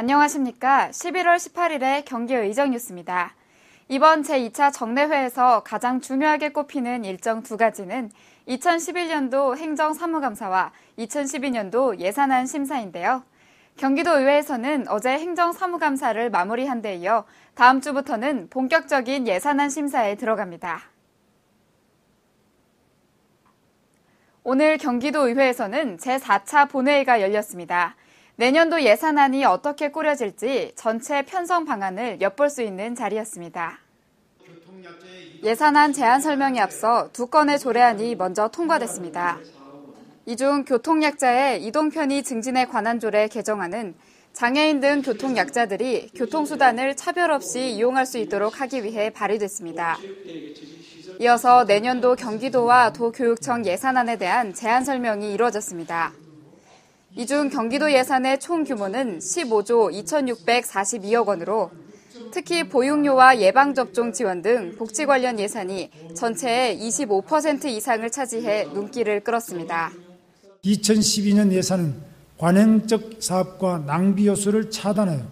안녕하십니까. 11월 18일의 경기의정 뉴스입니다. 이번 제2차 정례회에서 가장 중요하게 꼽히는 일정 두 가지는 2011년도 행정사무감사와 2012년도 예산안 심사인데요. 경기도의회에서는 어제 행정사무감사를 마무리한 데 이어 다음 주부터는 본격적인 예산안 심사에 들어갑니다. 오늘 경기도의회에서는 제4차 본회의가 열렸습니다. 내년도 예산안이 어떻게 꾸려질지 전체 편성 방안을 엿볼 수 있는 자리였습니다. 예산안 제안 설명에 앞서 두 건의 조례안이 먼저 통과됐습니다. 이 중 교통약자의 이동편의 증진에 관한 조례 개정안은 장애인 등 교통약자들이 교통수단을 차별 없이 이용할 수 있도록 하기 위해 발의됐습니다. 이어서 내년도 경기도와 도교육청 예산안에 대한 제안 설명이 이루어졌습니다. 이 중 경기도 예산의 총 규모는 15조 2,642억 원으로 특히 보육료와 예방접종 지원 등 복지 관련 예산이 전체의 25% 이상을 차지해 눈길을 끌었습니다. 2012년 예산은 관행적 사업과 낭비 요소를 차단하여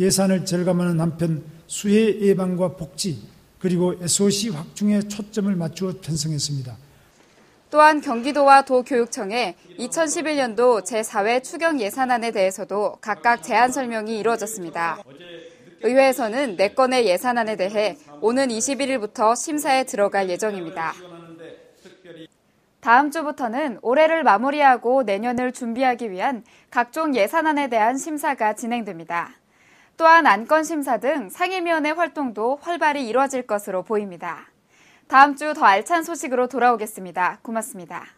예산을 절감하는 한편 수해 예방과 복지 그리고 SOC 확충에 초점을 맞추어 편성했습니다. 또한 경기도와 도교육청의 2011년도 제4회 추경 예산안에 대해서도 각각 제안 설명이 이루어졌습니다. 의회에서는 4건의 예산안에 대해 오는 21일부터 심사에 들어갈 예정입니다. 다음 주부터는 올해를 마무리하고 내년을 준비하기 위한 각종 예산안에 대한 심사가 진행됩니다. 또한 안건 심사 등 상임위원회 활동도 활발히 이루어질 것으로 보입니다. 다음 주 더 알찬 소식으로 돌아오겠습니다. 고맙습니다.